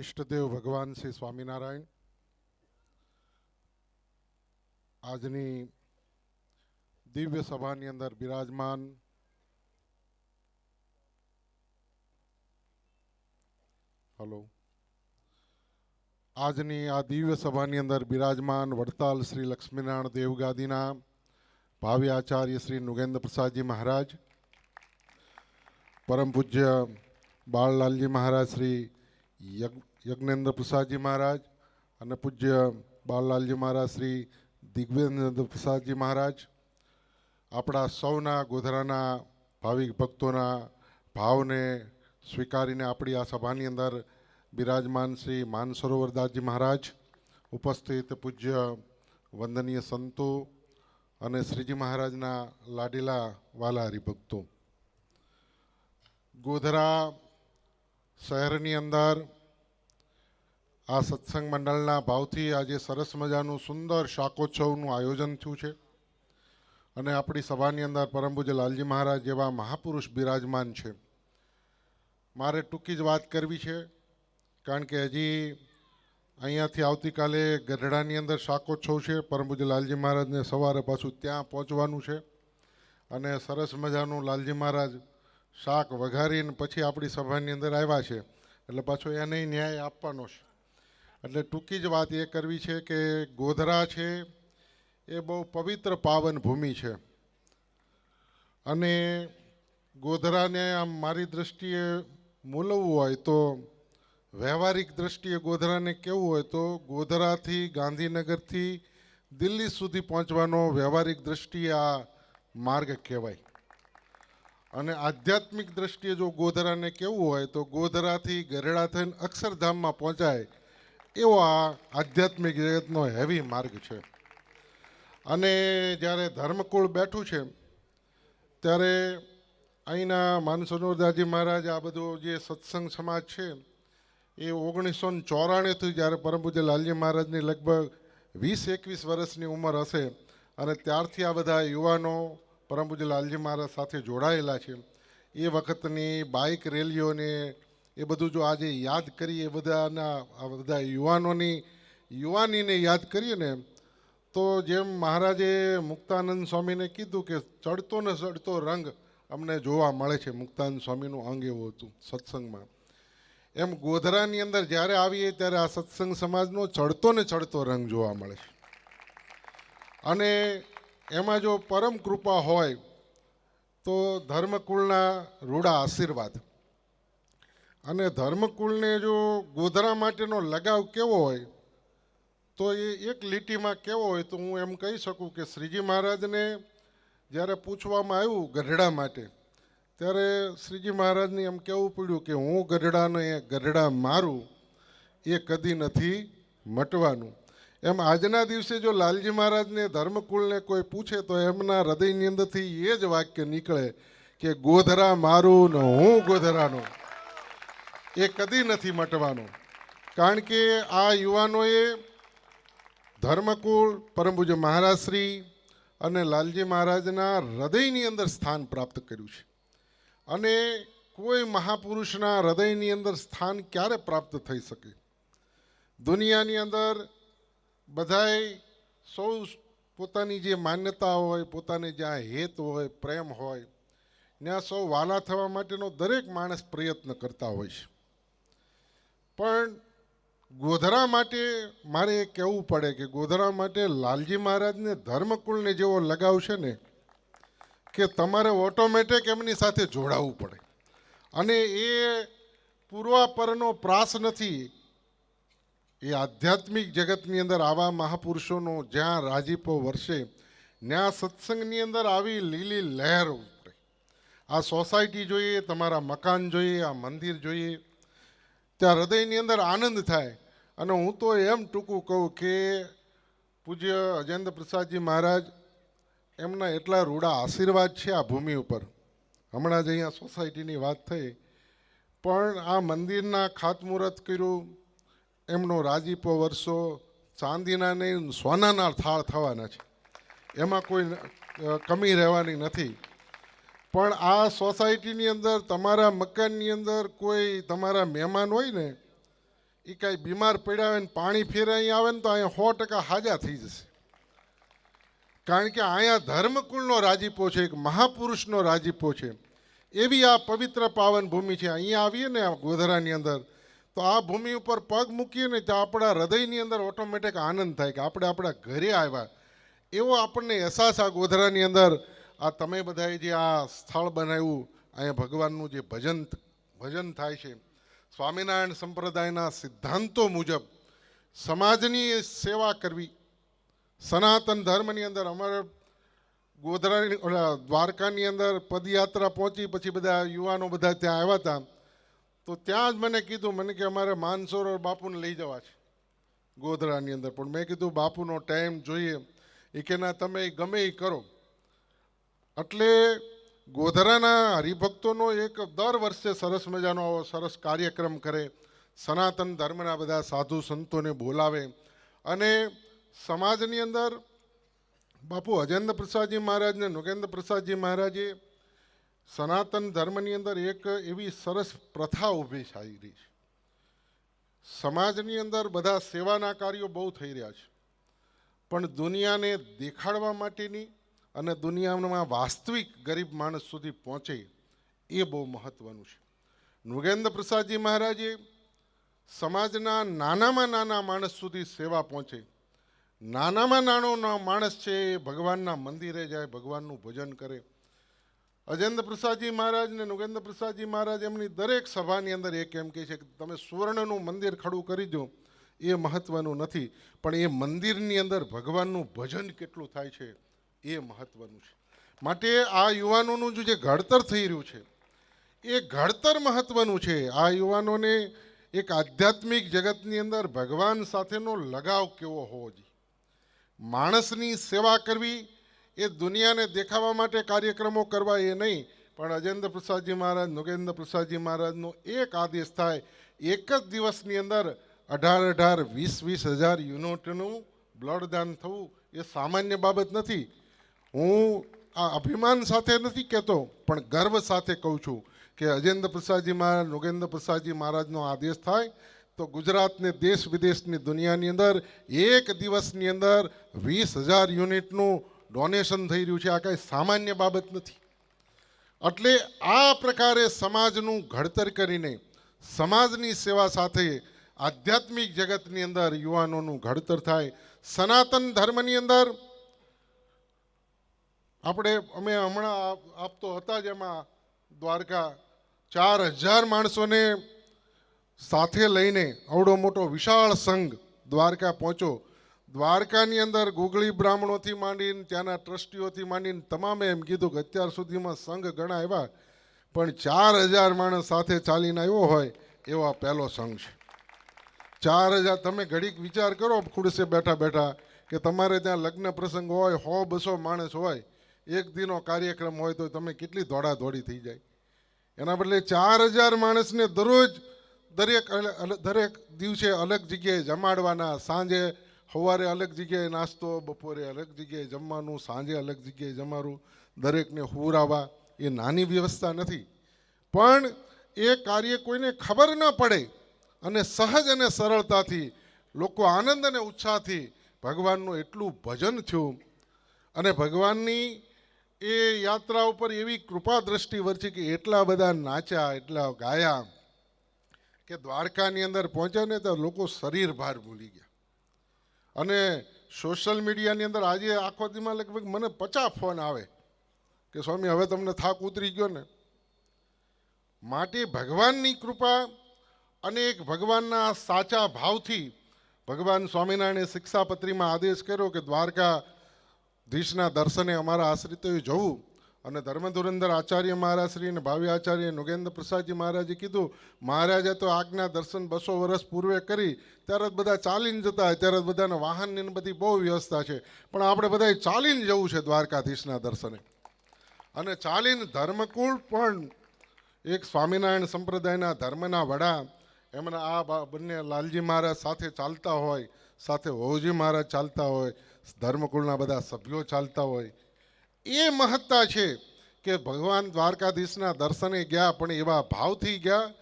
ઈષ્ટદેવ ભગવાન શ્રી સ્વામિનારાયણ. આજની દિવ્ય સભાની અંદર બિરાજમાન હલો. આજની આ દિવ્ય સભાની અંદર બિરાજમાન વડતાલ શ્રી લક્ષ્મીનારાયણ દેવગાદીના ભાવિ આચાર્ય શ્રી નુગેન્દ્ર પ્રસાદજી મહારાજ, પરમ પૂજ્ય બાળલાલજી મહારાજ શ્રી યજ્ઞ- યજ્ઞેન્દ્ર પ્રસાદજી મહારાજ અને પૂજ્ય બાળલાલજી મહારાજ શ્રી દિગ્વેન્દ્ર પ્રસાદજી મહારાજ. આપણા સૌના ગોધરાના ભાવિક ભક્તોના ભાવને સ્વીકારીને આપણી આ સભાની અંદર બિરાજમાન શ્રી માનસરોવરદાસજી મહારાજ, ઉપસ્થિત પૂજ્ય વંદનીય સંતો અને શ્રીજી મહારાજના લાડીલા વાલા હરિભક્તો ગોધરા શહેરની અંદર આ સત્સંગ મંડળના ભાવથી આજે સરસ મજાનું સુંદર શાકોત્સવનું આયોજન થયું છે. અને આપણી સભાની અંદર પરમભુજ લાલજી મહારાજ જેવા મહાપુરુષ બિરાજમાન છે. મારે ટૂંકી જ વાત કરવી છે, કારણ કે હજી અહીંયાથી આવતીકાલે ગઢડાની અંદર શાકોત્સવ છે. પરમ લાલજી મહારાજને સવારે પાછું ત્યાં પહોંચવાનું છે. અને સરસ મજાનું લાલજી મહારાજ શાક વઘારીને પછી આપણી સભાની અંદર આવ્યા છે. એટલે પાછો એને ન્યાય આપવાનો છે. એટલે ટૂંકી જ વાત એ કરવી છે કે ગોધરા છે, એ બહુ પવિત્ર પાવન ભૂમિ છે. અને ગોધરાને આમ મારી દૃષ્ટિએ મૂલવવું હોય તો, વ્યવહારિક દૃષ્ટિએ ગોધરાને કેવું હોય તો, ગોધરાથી ગાંધીનગરથી દિલ્હી સુધી પહોંચવાનો વ્યવહારિક દૃષ્ટિએ આ માર્ગ કહેવાય. અને આધ્યાત્મિક દ્રષ્ટિએ જો ગોધરાને કેવું હોય તો ગોધરાથી ગરેડા થઈને અક્ષરધામમાં પહોંચાય એવો આ આધ્યાત્મિક જગતનો હેવી માર્ગ છે. અને જ્યારે ધર્મકુળ બેઠું છે, ત્યારે અહીંના માનસરોવરદાસજી મહારાજ આ બધો જે સત્સંગ સમાજ છે, એ ઓગણીસો ને ચોરાણુંથી જ્યારે પરમ લાલજી મહારાજની લગભગ વીસ એકવીસ વર્ષની ઉંમર હશે, અને ત્યારથી આ બધા યુવાનો પરમ લાલજી મહારાજ સાથે જોડાયેલા છે, એ વખતની બાઇક રેલીઓને એ બધું જો આજે યાદ કરીએ બધાના બધા યુવાનોની, યુવાનીને યાદ કરીએ ને, તો જેમ મહારાજે મુક્તાનંદ સ્વામીને કીધું કે ચડતો ને ચડતો રંગ અમને જોવા મળે છે, મુક્તાનંદ સ્વામીનું અંગ એવું હતું સત્સંગમાં. એમ ગોધરાની અંદર જ્યારે આવીએ ત્યારે આ સત્સંગ સમાજનો ચડતો ને ચડતો રંગ જોવા મળે છે. અને એમાં જો પરમ કૃપા હોય, તો ધર્મકુળના રૂડા આશીર્વાદ. અને ધર્મકુળને જો ગોધરા માટેનો લગાવ કેવો હોય, તો એ એક લીટીમાં કેવો હોય, તો હું એમ કહી શકું કે શ્રીજી મહારાજને જ્યારે પૂછવામાં આવ્યું ગઢડા માટે, ત્યારે શ્રીજી મહારાજને એમ કહેવું પડ્યું કે હું ગઢડાને ગઢડા મારું, એ કદી નથી મટવાનું. એમ આજના દિવસે જો લાલજી મહારાજને ધર્મકુળને કોઈ પૂછે, તો એમના હૃદયની અંદરથી એ જ વાક્ય નીકળે કે ગોધરા મારું ને હું ગોધરાનો. એ કદી નથી મટવાનો. કારણ કે આ યુવાનોએ ધર્મકુળ પરમ પૂજ્ય મહારાજશ્રી અને લાલજી મહારાજના હૃદયની અંદર સ્થાન પ્રાપ્ત કર્યું છે. અને કોઈ મહાપુરુષના હૃદયની અંદર સ્થાન ક્યારે પ્રાપ્ત થઈ શકે? દુનિયાની અંદર બધાય સૌ પોતાની જે માન્યતા હોય, પોતાની જ્યાં હેત હોય, પ્રેમ હોય, ત્યાં સૌ વાલા થવા માટેનો દરેક માણસ પ્રયત્ન કરતા હોય છે. પણ ગોધરા માટે મારે એ કહેવું પડે કે ગોધરા માટે લાલજી મહારાજને ધર્મકુળને જેવો લગાવ છે ને, કે તમારે ઓટોમેટિક એમની સાથે જોડાવવું પડે. અને એ પૂર્વાપરનો પ્રાસ નથી. એ આધ્યાત્મિક જગતની અંદર આવા મહાપુરુષોનો જ્યાં રાજીપો વર્ષે ત્યાં સત્સંગની અંદર આવી લીલી લહેર ઉપડે આ સોસાયટી જોઈએ, તમારા મકાન જોઈએ, આ મંદિર જોઈએ ત્યાં હૃદયની અંદર આનંદ થાય. અને હું તો એમ ટૂંકું કહું કે પૂજ્ય અજેન્દ્ર પ્રસાદજી મહારાજ, એમના એટલા રૂડા આશીર્વાદ છે આ ભૂમિ ઉપર. હમણાં જ અહીંયા સોસાયટીની વાત થઈ. પણ આ મંદિરના ખાતમુહૂર્ત કર્યું, એમનો રાજીપો વર્ષો ચાંદીના નહીં સોનાના થાળ થવાના છે. એમાં કોઈ કમી રહેવાની નથી. પણ આ સોસાયટીની અંદર, તમારા મકાનની અંદર કોઈ તમારા મહેમાન હોય ને એ કાંઈ બીમાર પડ્યા હોય ને, પાણી ફેરે અહીં આવે ને તો અહીંયા સો ટકા હાજા થઈ જશે. કારણ કે અહીંયા ધર્મકુળનો રાજીપો છે, એક મહાપુરુષનો રાજીપો છે. એવી આ પવિત્ર પાવન ભૂમિ છે. અહીંયા આવીએ ને ગોધરાની અંદર, તો આ ભૂમિ ઉપર પગ મૂકીએ ને, તો આપણા હૃદયની અંદર ઓટોમેટિક આનંદ થાય કે આપણે આપણા ઘરે આવ્યા. એવો આપણને અહેસાસ આ ગોધરાની અંદર આ તમે બધાએ જે આ સ્થળ બનાવ્યું, અહીંયા ભગવાનનું જે ભજન ભજન થાય છે, સ્વામિનારાયણ સંપ્રદાયના સિદ્ધાંતો મુજબ સમાજની સેવા કરવી. સનાતન ધર્મની અંદર અમારે ગોધરાની દ્વારકાની અંદર પદયાત્રા પહોંચી, પછી બધા યુવાનો બધા ત્યાં આવ્યા હતા. તો ત્યાં જ મને કીધું, મને કે અમારે માનસરોવર બાપુને લઈ જવા છે ગોધરાની અંદર. પણ મેં કીધું, બાપુનો ટાઈમ જોઈએ. એ કે ના, તમે ગમે એ કરો. એટલે ગોધરાના હરિભક્તોનો એક દર વર્ષે સરસ મજાનો આવો સરસ કાર્યક્રમ કરે, સનાતન ધર્મના બધા સાધુ સંતોને બોલાવે અને સમાજની અંદર બાપુ અજેન્દ્ર પ્રસાદજી મહારાજને નોગેન્દ્ર પ્રસાદજી મહારાજે સનાતન ધર્મની અંદર એક એવી સરસ પ્રથા ઊભી થઈ રહી છે. સમાજની અંદર બધા સેવાના કાર્યો બહુ થઈ રહ્યા છે. પણ દુનિયાને દેખાડવા માટેની અને દુનિયામાં વાસ્તવિક ગરીબ માણસ સુધી પહોંચે એ બહુ મહત્વનું છે. નૃગેન્દ્ર પ્રસાદજી મહારાજે સમાજના નાનામાં નાના માણસ સુધી સેવા પહોંચે. નાનામાં નાનો માણસ છે એ ભગવાનના મંદિરે જાય, ભગવાનનું ભજન કરે. અજેન્દ્ર પ્રસાદજી મહારાજ ને નૃગેન્દ્ર પ્રસાદજી મહારાજ એમની દરેક સભાની અંદર એક એમ કહે છે કે તમે સુવર્ણનું મંદિર ખડું કરી દો, એ મહત્વનું નથી. પણ એ મંદિરની અંદર ભગવાનનું ભજન કેટલું થાય છે? એ મહત્વનું છે. માટે આ યુવાનોનું જે ઘડતર થઈ રહ્યું છે, એ ઘડતર મહત્વનું છે. આ યુવાનોને એક આધ્યાત્મિક જગતની અંદર ભગવાન સાથેનો લગાવ કેવો હોવો જોઈએ? માણસની સેવા કરવી એ દુનિયાને દેખાવા માટે કાર્યક્રમો કરવા એ નહીં, પણ અજેન્દ્ર પ્રસાદજી મહારાજ, નોગેન્દ્ર પ્રસાદજી મહારાજનો એક આદેશ થાય, એક જ દિવસની અંદર અઢાર અઢાર વીસ વીસ હજાર યુનિટનું બ્લડદાન થવું એ સામાન્ય બાબત નથી. હું આ અભિમાન સાથે નથી કહેતો, પણ ગર્વ સાથે કહું છું કે અજેન્દ્ર પ્રસાદજી મહારાજ નોગેન્દ્ર પ્રસાદજી મહારાજનો આદેશ થાય તો ગુજરાતને દેશ વિદેશની દુનિયાની અંદર એક દિવસની અંદર વીસ હજાર યુનિટનું ડોનેશન થઈ રહ્યું છે. આ કાંઈ સામાન્ય બાબત નથી. એટલે આ પ્રકારે સમાજનું ઘડતર કરીને, સમાજની સેવા સાથે આધ્યાત્મિક જગતની અંદર યુવાનોનું ઘડતર થાય, સનાતન ધર્મની અંદર આપણે, અમે હમણાં આપ- આપ હતા જ એમાં દ્વારકા. ચાર હજાર માણસોને સાથે લઈને અવડો મોટો વિશાળ સંઘ દ્વારકા પહોંચો દ્વારકાની અંદર ગુગળી બ્રાહ્મણોથી માંડીને, ત્યાંના ટ્રસ્ટીઓથી માંડીને તમામે એમ કીધું કે અત્યાર સુધીમાં સંઘ ઘણા આવ્યા પણ ચાર હજાર માણસ સાથે ચાલીને આવ્યો હોય એવો આ પહેલો સંઘ છે. ચાર હજાર, તમે ઘડીક વિચાર કરો, ખુરશે બેઠા બેઠા, કે તમારે ત્યાં લગ્ન પ્રસંગ હોય સો બસો માણસ હોય એક દિનો કાર્યક્રમ હોય તો તમે કેટલી દોડાદોડી થઈ જાય. એના બદલે ચાર હજાર માણસને દરરોજ દરેક દરેક દિવસે અલગ જગ્યાએ જમાડવાના, સાંજે સવારે અલગ જગ્યાએ નાસ્તો, બપોરે અલગ જગ્યાએ જમવાનું, સાંજે અલગ જગ્યાએ જમાડવું દરેકને હુરાવા એ નાની વ્યવસ્થા નથી. પણ એ કાર્ય કોઈને ખબર ન પડે અને સહજ અને સરળતાથી લોકો આનંદ અને ઉત્સાહથી ભગવાનનું એટલું ભજન થયું અને ભગવાનની એ યાત્રા ઉપર એવી કૃપા દ્રષ્ટિ વરસી કે એટલા બધા નાચ્યા, એટલા ગાયા કે દ્વારકાની અંદર પહોંચ્યા ને તો લોકો શરીર ભાર ભૂલી ગયા. અને સોશિયલ મીડિયાની અંદર આજે આખો દીમાં લગભગ મને પચાસ ફોન આવે કે સ્વામી, હવે તમને થાક ઉતરી ગયો ને. માટે ભગવાનની કૃપા અને એક ભગવાનના સાચા ભાવથી ભગવાન સ્વામિનારાયણે શિક્ષાપત્રીમાં આદેશ કર્યો કે દ્વારકા ધીશના દર્શને અમારા આશ્રિતોએ જવું અને ધર્મધુરંદર આચાર્ય મહારાજશ્રી અને ભાવિ આચાર્ય નોગેન્દ્ર પ્રસાદજી મહારાજે કીધું, મહારાજે તો આજ્ઞા દર્શન બસો વર્ષ પૂર્વે કરી ત્યારે જ બધા ચાલીને જતા ત્યારે જ બધાને વાહનની બધી બહુ વ્યવસ્થા છે. પણ આપણે બધાએ ચાલીને જવું છે દ્વારકાધીશના દર્શને. અને ચાલીને ધર્મકુળ પણ એક સ્વામિનારાયણ સંપ્રદાયના ધર્મના વડા એમના આ બંને લાલજી મહારાજ સાથે ચાલતા હોય, સાથે વહુજી મહારાજ ચાલતા હોય, ધર્મકુળના બધા સભ્યો ચાલતા હોય. એ મહત્તા છે કે ભગવાન દ્વારકાધીશના દર્શને ગયા, પણ એવા ભાવથી ગયા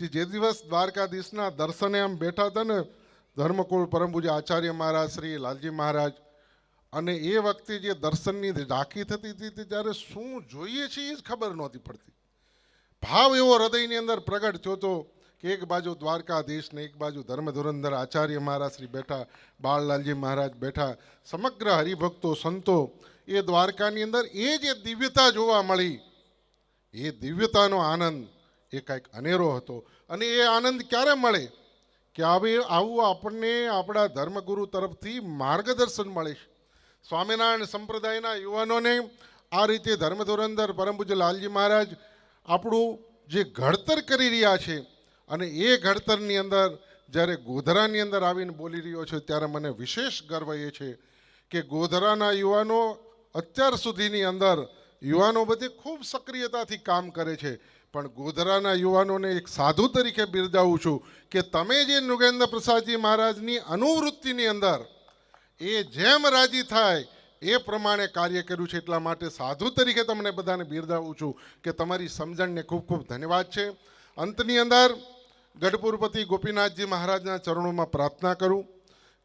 જે જે દિવસ દ્વારકાધીશના દર્શને આમ બેઠા હતા ને, ધર્મકુળ પરમ આચાર્ય મહારાજ, શ્રી લાલજી મહારાજ, અને એ વખતે જે દર્શનની ઝાંખી થતી હતી, તે જ્યારે શું જોઈએ છે એ જ ખબર નહોતી પડતી. ભાવ એવો હૃદયની અંદર પ્રગટ થયો હતો કે એક બાજુ દ્વારકાધીશ ને એક બાજુ ધર્મ ધુરંધર આચાર્ય મહારાજ શ્રી બેઠા, બાળલાલજી મહારાજ બેઠા, સમગ્ર હરિભક્તો, સંતો, એ દ્વારકાની અંદર એ જે દિવ્યતા જોવા મળી. એ દિવ્યતાનો આનંદ, એ કાંઈક અનેરો હતો. અને એ આનંદ ક્યારે મળે? કે હવે આવું આપણને આપણા ધર્મગુરુ તરફથી માર્ગદર્શન મળે છે. સ્વામિનારાયણ સંપ્રદાયના યુવાનોને આ રીતે ધર્મ ધુરંધર પરમ પૂજ્ય લાલજી મહારાજ આપણું જે ઘડતર કરી રહ્યા છે અને એ ઘડતરની અંદર જ્યારે ગોધરાની અંદર આવીને બોલી રહ્યો છું, ત્યારે મને વિશેષ ગર્વ એ છે કે ગોધરાના યુવાનો અત્યાર સુધીની અંદર યુવાનો બધી ખૂબ સક્રિયતાથી કામ કરે છે. પણ ગોધરાના યુવાનોને એક સાધુ તરીકે બિરદાવું છું કે તમે જે નૃગેન્દ્ર પ્રસાદજી મહારાજની અનુવૃત્તિની અંદર એ જેમ રાજી થાય એ પ્રમાણે કાર્ય કર્યું છે, એટલા માટે સાધુ તરીકે તમને બધાને બિરદાવું છું કે તમારી સમજણને ખૂબ ખૂબ ધન્યવાદ છે. અંતની અંદર ગઢપુરપતિ ગોપીનાથજી મહારાજના ચરણોમાં પ્રાર્થના કરું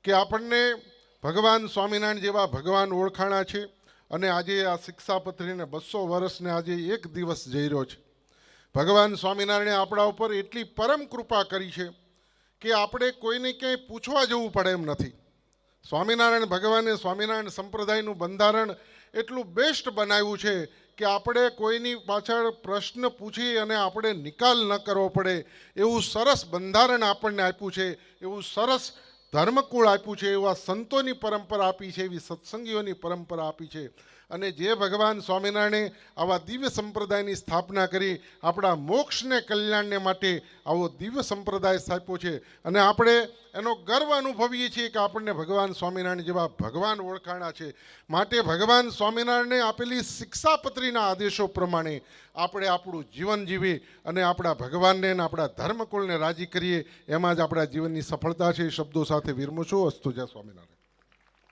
કે આપણને ભગવાન સ્વામિનારાયણ જેવા ભગવાન ઓળખાણા છે અને આજે આ શિક્ષાપત્રીને બસો વર્ષને આજે એક દિવસ જઈ રહ્યો છે. ભગવાન સ્વામિનારાયણે આપણા ઉપર એટલી પરમ કૃપા કરી છે કે આપણે કોઈને ક્યાંય પૂછવા જવું પડે એમ નથી. સ્વામિનારાયણ ભગવાને સ્વામિનારાયણ સંપ્રદાયનું બંધારણ એટલું બેસ્ટ બનાવ્યું છે કે આપણે કોઈની પાછળ પ્રશ્ન પૂછી અને આપણે નિકાલ ન કરવો પડે, એવું સરસ બંધારણ આપણને આપ્યું છે, એવું સરસ ધર્મકુળ આપ્યું છે, એવા સંતોની પરંપરા આપી છે, એવી સત્સંગીઓની પરંપરા આપી છે. અને જે ભગવાન સ્વામિનારાયણે આવા દિવ્ય સંપ્રદાયની સ્થાપના કરી, આપણા મોક્ષને કલ્યાણને માટે આવો દિવ્ય સંપ્રદાય સ્થાપ્યો છે. અને આપણે એનો ગર્વ અનુભવીએ છીએ કે આપણને ભગવાન સ્વામિનારાયણ જેવા ભગવાન ઓળખાણા છે. માટે ભગવાન સ્વામિનારાયણે આપેલી શિક્ષાપત્રીના આદેશો પ્રમાણે આપણે આપણું જીવન જીવી અને આપણા ભગવાનને અને આપણા ધર્મકુળને રાજી કરીએ. એમાં જ આપણા જીવનની સફળતા છે. શબ્દો સાથે વિરમું છું. અસ્તુજા સ્વામિનારાયણ.